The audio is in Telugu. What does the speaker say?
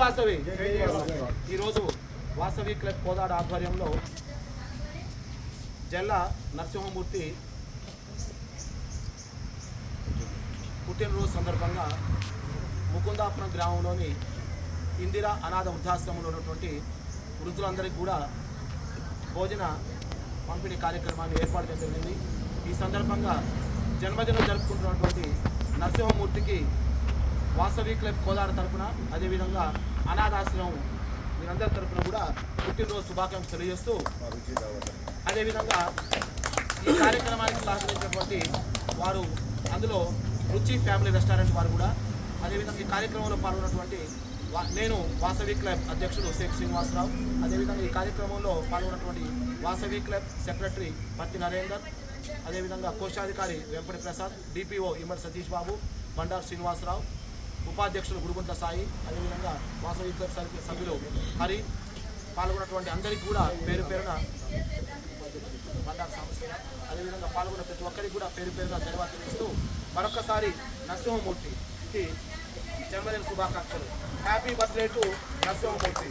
వాసవి. ఈరోజు వాసవి క్లబ్ కోదాడ ఆధ్వర్యంలో జల్లా నరసింహమూర్తి పుట్టినరోజు సందర్భంగా ముకుందాపురం గ్రామంలోని ఇందిరా అనాథ వృద్ధాశ్రమంలో ఉన్నటువంటి వృద్ధులందరికీ కూడా భోజన పంపిణీ కార్యక్రమాన్ని ఏర్పాటు చేయడం జరిగింది. ఈ సందర్భంగా జన్మదినం జరుపుకుంటున్నటువంటి నరసింహమూర్తికి వాసవి క్లబ్ కోదాడ తరపున అదేవిధంగా అనాథాశ్రమం వీరందరి తరపున కూడా పుట్టినరోజు శుభాకాంక్షలు తెలియజేస్తూ అదేవిధంగా ఈ కార్యక్రమానికి సహకరించినటువంటి వారు అందులో రుచి ఫ్యామిలీ రెస్టారెంట్ వారు కూడా అదేవిధంగా ఈ కార్యక్రమంలో పాల్గొన్నటువంటి వా- నేను వాసవి క్లబ్ అధ్యక్షుడు శేఖ్ శ్రీనివాసరావు అదేవిధంగా ఈ కార్యక్రమంలో పాల్గొన్నటువంటి వాసవి క్లబ్ సెక్రటరీ పత్తి నరేందర్ అదేవిధంగా కోశాధికారి వెంపటి ప్రసాద్ డిపిఓ ఇమ్మడి సతీష్ బాబు బండారు శ్రీనివాసరావు ఉపాధ్యక్షులు గురుగుంట్ల సాయి అదేవిధంగా వాసవి సభ్యులు హరి పాల్గొన్నటువంటి అందరికీ కూడా పేరు పేరున బండారు సాంబశివ అదేవిధంగా పాల్గొన్న ప్రతి ఒక్కరికి కూడా పేరు పేరుగా ధన్యవాదాలు తెలియజేస్తూ మరొకసారి నరసింహమూర్తికి జన్మదిన శుభాకాంక్షలు. Happy birthday to Narasimhamurthy.